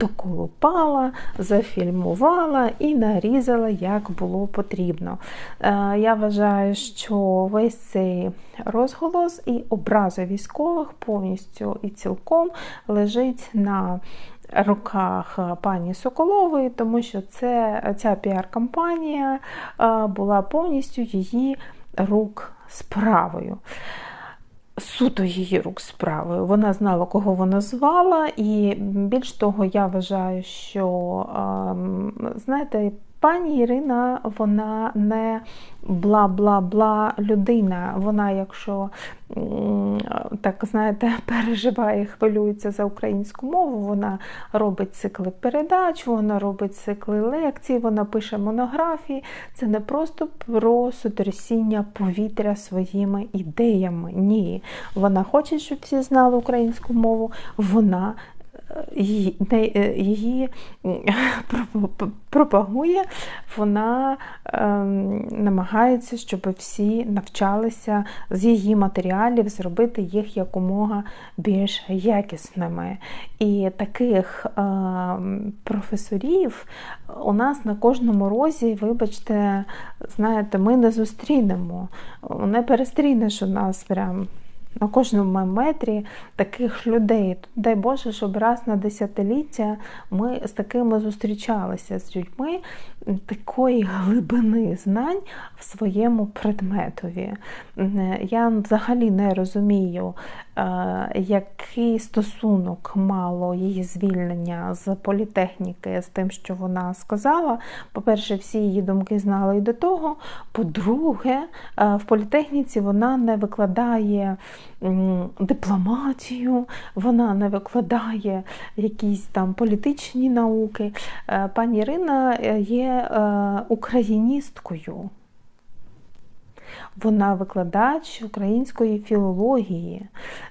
доколупала, зафільмувала і нарізала, як було потрібно. Е, я вважаю, що весь цей розголос і образи військових повністю і цілком лежить на руках пані Соколової, тому що це, ця піар-кампанія е, була повністю її рук справою суто її рук справою. Вона знала, кого вона звала, і більш того, я вважаю, що, знаєте, Пані Ірина, вона не бла-бла-бла людина. Вона, якщо так знаєте, переживає, хвилюється за українську мову, вона робить цикли передач, вона робить цикли лекцій, вона пише монографії. Це не просто про сотрясіння повітря своїми ідеями. Ні. Вона хоче, щоб всі знали українську мову. Вона її, її пропагує, вона ем, намагається, щоб всі навчалися з її матеріалів зробити їх якомога більш якісними. І таких ем, професорів у нас на кожному розі, вибачте, знаєте, ми не зустрінемо. Не перестрінеш у нас прям на кожному метрі таких людей. Дай Боже, щоб раз на десятиліття ми з такими зустрічалися з людьми такої глибини знань в своєму предметові. Я взагалі не розумію, е, який стосунок мало її звільнення з політехніки з тим, що вона сказала. По-перше, всі її думки знали і до того. По-друге, е, в політехніці вона не викладає дипломатію, вона не викладає якісь там політичні науки. Е, пані Ірина є е, україністкою. Вона викладач української філології,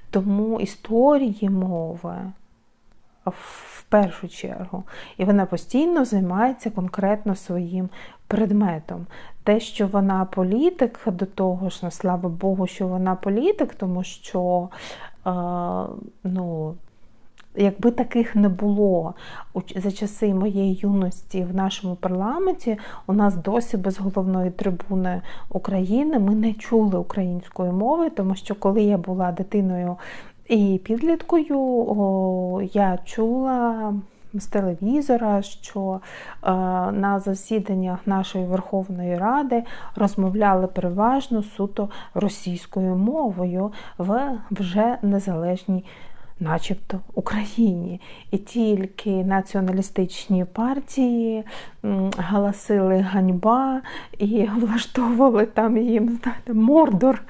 тому історії мови в першу чергу. І вона постійно займається конкретно своїм предметом. Те, що вона політик, до того ж, на слава Богу, що вона політик, тому що е, ну, Якби таких не було за часи моєї юності в нашому парламенті, у нас досі без головної трибуни України ми не чули української мови, тому що коли я була дитиною і підліткою, я чула з телевізора, що е, на засіданнях нашої Верховної Ради розмовляли переважно суто російською мовою в вже незалежній начебто Україні. І тільки націоналістичні партії галасили ганьба і влаштовували там їм знаєте, мордор.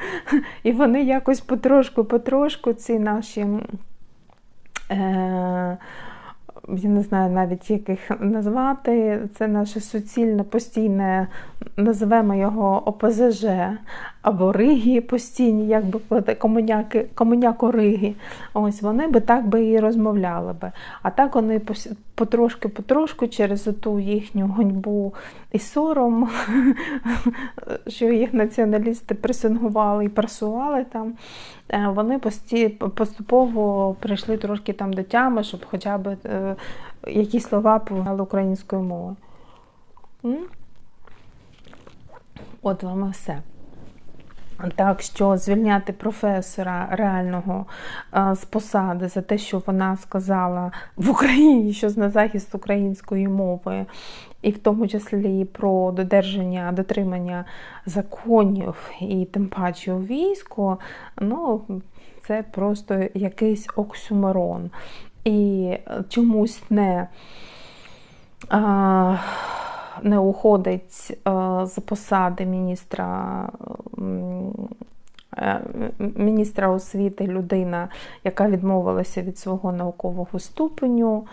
І вони якось потрошку-потрошку ці наші. Е- я не знаю навіть, як їх назвати. Це наше суцільне, постійне, називаємо його ОПЗЖ або Риги постійні, як би комуняки, комуняко-риги. Ось вони би так би і розмовляли би. А так вони потрошки-потрошку через ту їхню гоньбу і сором, що їх націоналісти пресингували і пресували там. Е, вони поступово прийшли трошки там до тями, щоб хоча б е, якісь слова повинали українською мовою. От вам все. Так що звільняти професора реального е, з посади за те, що вона сказала в Україні, що на захист української мови, і в тому числі про додержання, дотримання законів і тим паче у війську, ну це просто якийсь оксюморон. І чомусь не. А, не уходить е, з посади міністра. Е, міністра освіти людина, яка відмовилася від свого наукового ступеню,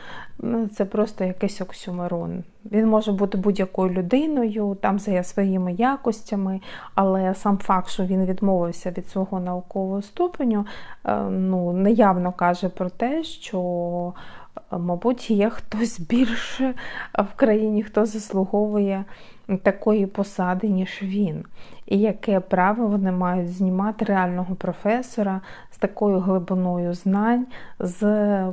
це просто якийсь оксюмерон. Він може бути будь-якою людиною, там за своїми якостями, але сам факт, що він відмовився від свого наукового ступеню, е, ну, неявно каже про те, що Мабуть, є хтось більше в країні, хто заслуговує такої посади, ніж він. І яке право вони мають знімати реального професора з такою глибиною знань з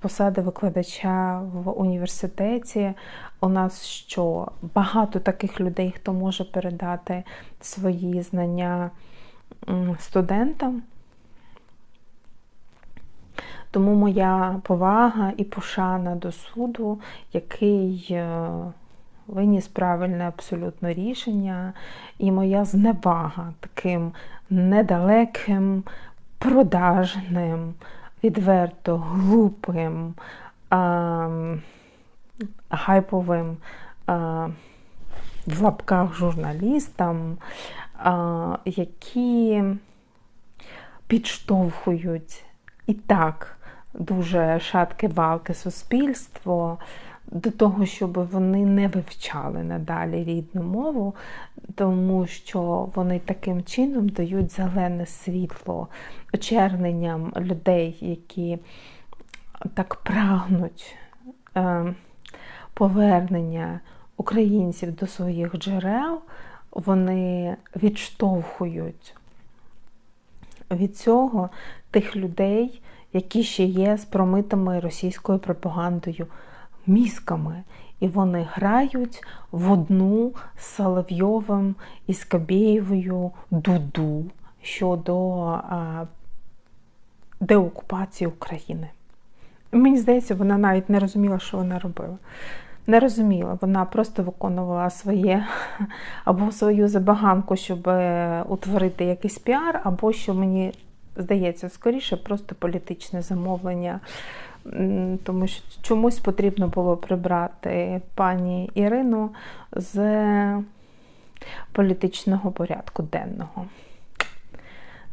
посади викладача в університеті. У нас що багато таких людей, хто може передати свої знання студентам. Тому моя повага і пошана до суду, який е, виніс правильне абсолютно рішення, і моя зневага таким недалеким, продажним, відверто глупим, а, гайповим а, в лапках журналістам, які підштовхують і так дуже шатке балки суспільство до того, щоб вони не вивчали надалі рідну мову, тому що вони таким чином дають зелене світло очерненням людей, які так прагнуть е, повернення українців до своїх джерел, вони відштовхують від цього тих людей, які ще є з промитими російською пропагандою мізками. І вони грають в одну з Соловйовим і Скабєєвою дуду щодо а, деокупації України. Мені здається, вона навіть не розуміла, що вона робила. Не розуміла, вона просто виконувала своє або свою забаганку, щоб е, утворити якийсь піар, або що мені здається, скоріше просто політичне замовлення, тому що чомусь потрібно було прибрати пані Ірину з політичного порядку денного.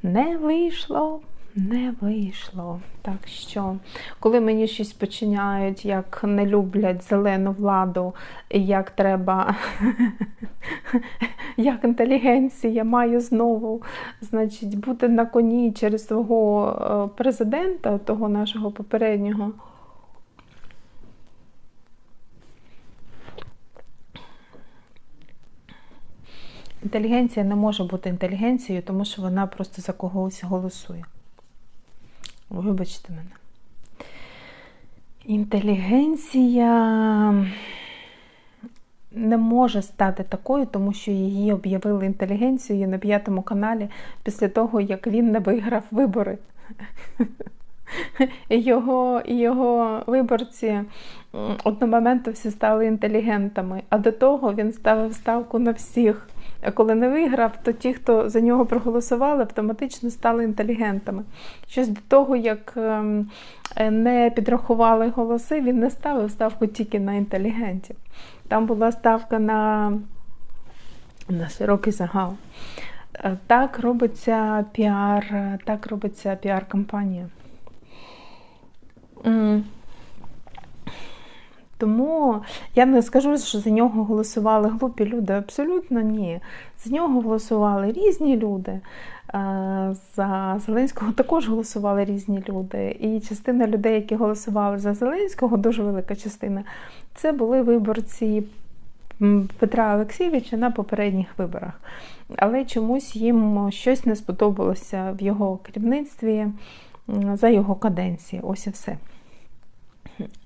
Не вийшло не вийшло. Так що, коли мені щось починають, як не люблять зелену владу, як треба, як інтелігенція має знову значить, бути на коні через свого е, президента, того нашого попереднього. Інтелігенція не може бути інтелігенцією, тому що вона просто за когось голосує. Вибачте мене. Інтелігенція не може стати такою, тому що її об'явили інтелігенцією на п'ятому каналі після того, як він не виграв вибори. Його його виборці одномоменту всі стали інтелігентами, а до того він ставив ставку на всіх. Коли не виграв, то ті, хто за нього проголосували, автоматично стали інтелігентами. Щось до того, як ем, не підрахували голоси, він не ставив ставку тільки на інтелігентів. Там була ставка на, на широкий загал. Е, так робиться піар, так робиться піар-кампанія. Тому я не скажу, що за нього голосували глупі люди. Абсолютно ні. За нього голосували різні люди. За Зеленського також голосували різні люди. І частина людей, які голосували за Зеленського, дуже велика частина, це були виборці Петра Олексійовича на попередніх виборах. Але чомусь їм щось не сподобалося в його керівництві за його каденції. Ось і все.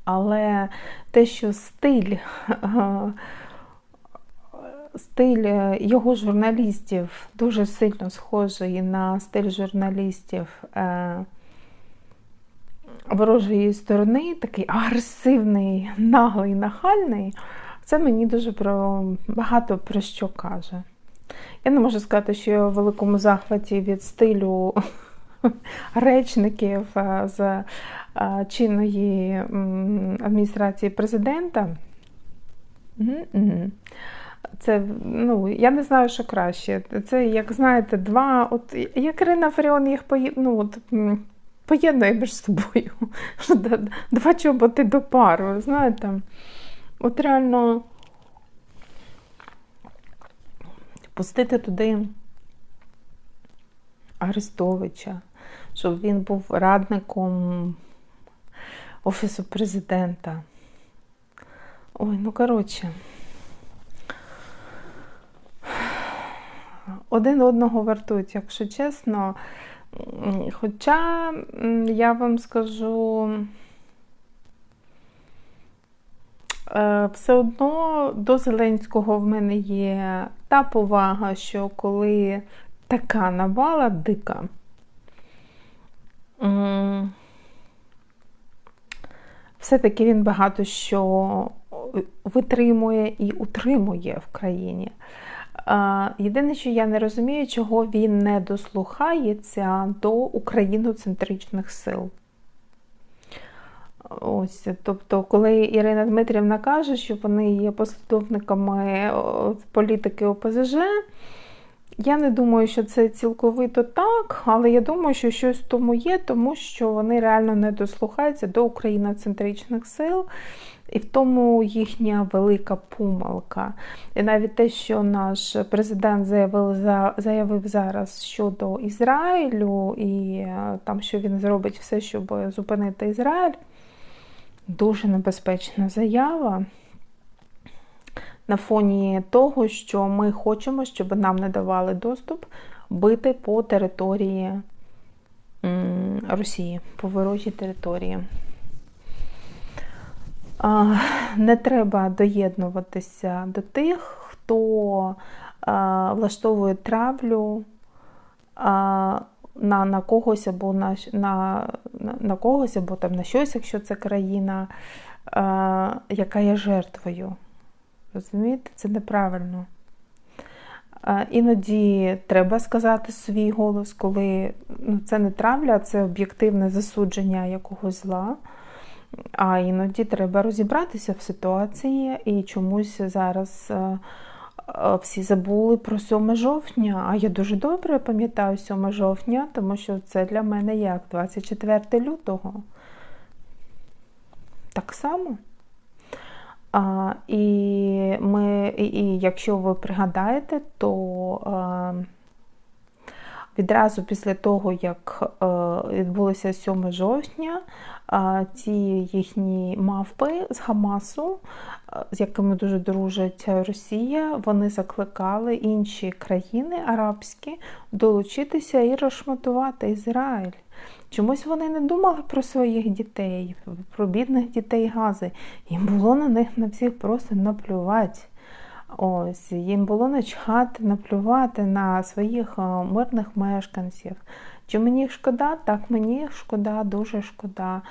Але те, що стиль, стиль його журналістів дуже сильно схожий на стиль журналістів е, ворожої сторони, такий агресивний, наглий, нахальний, це мені дуже про багато про що каже. Я не можу сказати, що я в великому захваті від стилю речників е, з е, чинної адміністрації президента. Це, ну, я не знаю, що краще. Це, як знаєте, два. От як Ірина Фаріон їх ну, от, поєднує між собою. Два чоботи до пару. знаєте. От реально пустити туди Арестовича, щоб він був радником Офісу президента. Ой, ну коротше. Один одного вартують, якщо чесно. Хоча я вам скажу, е, все одно до Зеленського в мене є та повага, що коли така навала дика, все-таки він багато що витримує і утримує в країні. Єдине, що я не розумію, чого він не дослухається до україноцентричних сил. Ось, Тобто, коли Ірина Дмитрівна каже, що вони є послідовниками політики ОПЗЖ, я не думаю, що це цілковито так, але я думаю, що щось в тому є, тому що вони реально не дослухаються до україноцентричних сил. І в тому їхня велика помилка. І навіть те, що наш президент заявив заявив зараз щодо Ізраїлю, і е, там, що він зробить все, щоб зупинити Ізраїль, дуже небезпечна заява. На фоні того, що ми хочемо, щоб нам не давали доступ бити по території Росії, по ворожій території. Не треба доєднуватися до тих, хто влаштовує травлю на на когось або на на, на когось, або там на щось, якщо це країна, яка є жертвою. Розумієте, це неправильно. Іноді треба сказати свій голос, коли ну, це не травля, це об'єктивне засудження якогось зла. А іноді треба розібратися в ситуації і чомусь зараз е, е, всі забули про 7 жовтня. А я дуже добре пам'ятаю 7 жовтня, тому що це для мене як 24 лютого. Так само. А, І ми, і, і якщо ви пригадаєте, то а, відразу після того, як а, відбулося 7 жовтня, ці їхні мавпи з Хамасу, з якими дуже дружить Росія, вони закликали інші країни арабські долучитися і розшматувати Ізраїль. Чомусь вони не думали про своїх дітей, про бідних дітей Гази. Їм було на них на всіх просто наплювати. Ось, Їм було начхати, наплювати на своїх мирних мешканців. Чи мені шкода? Так, мені шкода, дуже шкода.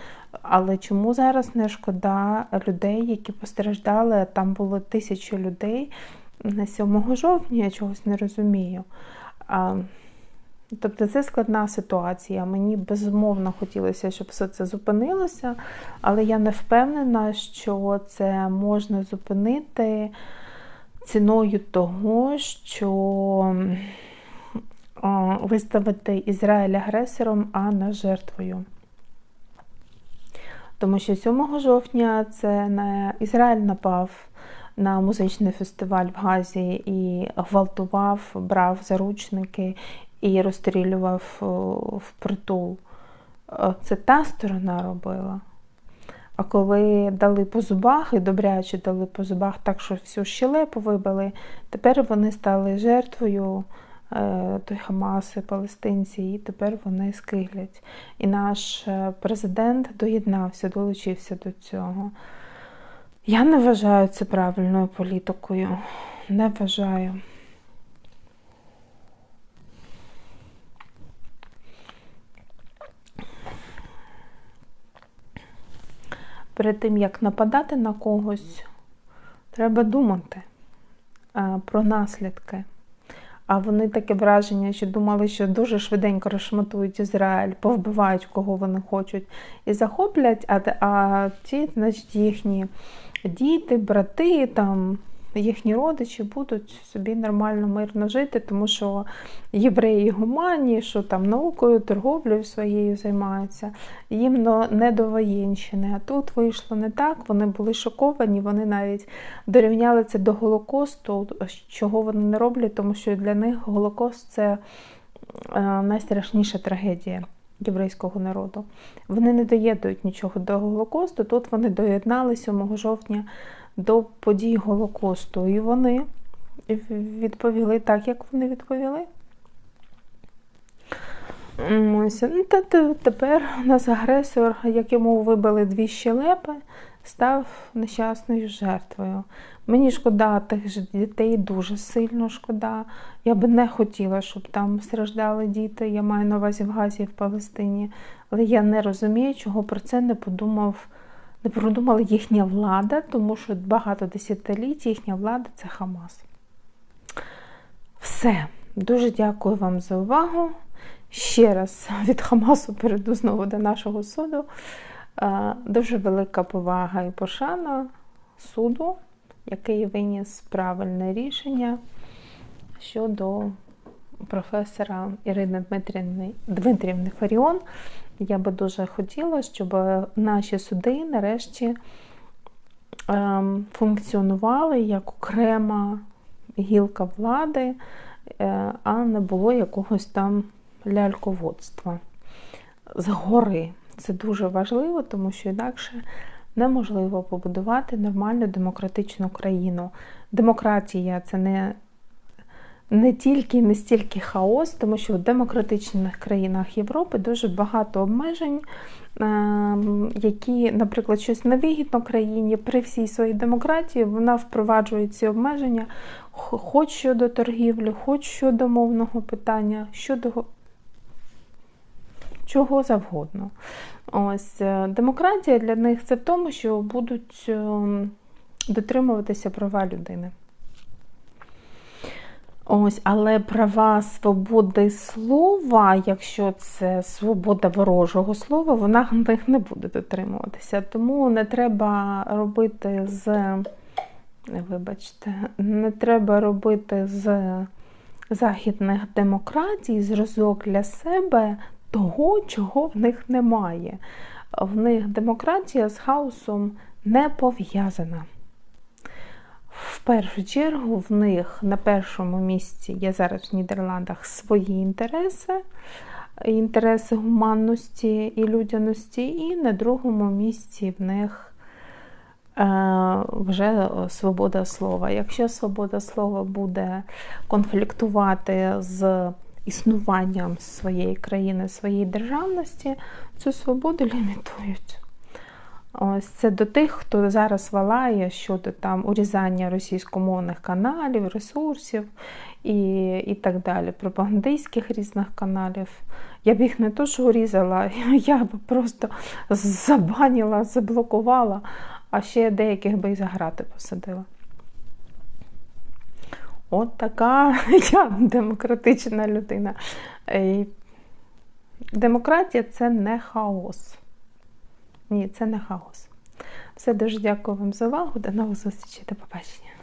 Але чому зараз не шкода людей, які постраждали? Там було тисячі людей на 7 жовтня, я чогось не розумію. Тобто це складна ситуація. Мені безумовно хотілося, щоб все це зупинилося, але я не впевнена, що це можна зупинити ціною того, що виставити Ізраїль агресором, а не жертвою. Тому що 7 жовтня це не Ізраїль напав на музичний фестиваль в Газі і гвалтував, брав заручники і розстрілював в притул. Це та сторона робила. А коли дали по зубах і добряче дали по зубах так, що всю щелепу вибили, тепер вони стали жертвою Е, той Хамас і палестинці, і тепер вони скиглять. І наш е, президент доєднався, долучився до цього. Я не вважаю це правильною політикою. Не вважаю. Перед тим, як нападати на когось, треба думати е, про наслідки. А вони таке враження, що думали, що дуже швиденько розшматують Ізраїль, повбивають кого вони хочуть і захоплять, а а ті, значить, їхні діти, брати там їхні родичі будуть собі нормально мирно жити, тому що євреї гуманні, що там наукою, торговлею своєю займаються, їм не до воєнщини. А тут вийшло не так, вони були шоковані, вони навіть дорівняли це до Голокосту, чого вони не роблять, тому що для них Голокост це е, найстрашніша трагедія. єврейського народу. Вони не доєднують нічого до Голокосту. Тут вони доєднали 7 жовтня до подій Голокосту. І вони відповіли так, як вони відповіли. Ну, та Тепер у нас агресор, якому вибили дві щелепи, став нещасною жертвою. Мені шкода тих же дітей, дуже сильно шкода. Я би не хотіла, щоб там страждали діти. Я маю на увазі в Газі в Палестині. Але я не розумію, чого про це не подумав, не продумала їхня влада, тому що багато десятиліть їхня влада це Хамас. Все. Дуже дякую вам за увагу. Ще раз від Хамасу перейду знову до нашого суду. Дуже велика повага і пошана суду, який виніс правильне рішення щодо професора Ірини Дмитрівни Фаріон. Я би дуже хотіла, щоб наші суди нарешті ем, функціонували як окрема гілка влади, е, а не було якогось там ляльководства згори. Це дуже важливо, тому що інакше неможливо побудувати нормальну демократичну країну. Демократія це не не тільки не стільки хаос, тому що в демократичних країнах Європи дуже багато обмежень, ем, які, наприклад, щось невигідно країні при всій своїй демократії вона впроваджує ці обмеження хоч щодо торгівлі, хоч щодо мовного питання, щодо чого завгодно. Ось е, Демократія для них це в тому, що будуть ем, дотримуватися права людини. Ось, Але права свободи слова, якщо це свобода ворожого слова, вона них не буде дотримуватися. Тому не треба робити з, вибачте, не треба робити з західних демократій зразок для себе того, чого в них немає. В них демократія з хаосом не пов'язана. В першу чергу, в них на першому місці є зараз в Нідерландах свої інтереси, інтереси гуманності і людяності, і на другому місці в них е, вже свобода слова. Якщо свобода слова буде конфліктувати з існуванням своєї країни, своєї державності, цю свободу лімітують. Ось це до тих, хто зараз валає щодо там урізання російськомовних каналів, ресурсів і і так далі, пропагандистських різних каналів. Я б їх не то, що урізала, я б просто забаніла, заблокувала, а ще деяких би і заграти посадила. От така я демократична людина. Демократія це не хаос. Ні, це не хаос. Все, дуже дякую вам за увагу. До нових зустрічей, до побачення.